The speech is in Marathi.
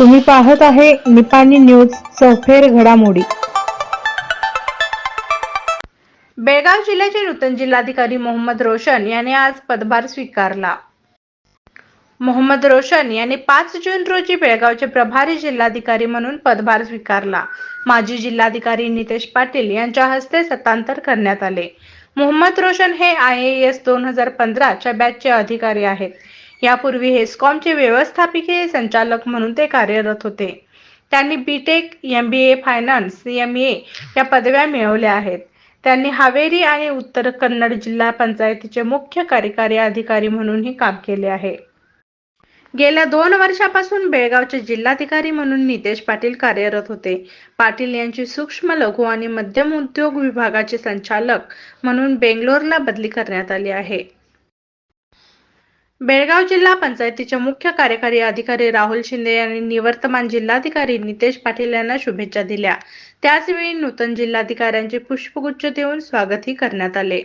तुम्ही पाहत आहे निपाणी न्यूज चौफेर घडामोडी. बेळगाव जिल्ह्याचे नूतन जिल्हाधिकारी मोहम्मद रोशन यांनी आज पदभार स्वीकारला. मोहम्मद रोशन यांनी पाच जून रोजी बेळगावचे प्रभारी जिल्हाधिकारी म्हणून पदभार स्वीकारला. माजी जिल्हाधिकारी नितेश पाटील यांच्या हस्ते सत्तांतर करण्यात आले. मोहम्मद रोशन हे आय ए एस दोन हजार पंधराच्या बॅचचे अधिकारी आहेत. यापूर्वी हेस्कॉमचे व्यवस्थापकीय संचालक म्हणून ते कार्यरत होते. त्यांनी B Tech M B A finance M A या पदव्या मिळवल्या आहेत. त्यांनी हावेरी आणि उत्तर कन्नड जिल्हा पंचायतीचे मुख्य कार्यकारी अधिकारी म्हणूनही काम केले आहे. गेल्या दोन वर्षापासून बेळगावचे जिल्हाधिकारी म्हणून नितेश पाटील कार्यरत होते. पाटील यांची सूक्ष्म लघु आणि मध्यम उद्योग विभागाचे संचालक म्हणून बेंगलोरला बदली करण्यात आली आहे. बेळगाव जिल्हा पंचायतीचे मुख्य कार्यकारी अधिकारी राहुल शिंदे यांनी निवर्तमान जिल्हाधिकारी नितेश पाटील यांना शुभेच्छा दिल्या. त्याचवेळी नूतन जिल्हाधिकाऱ्यांचे पुष्पगुच्छ देऊन स्वागतही करण्यात आले.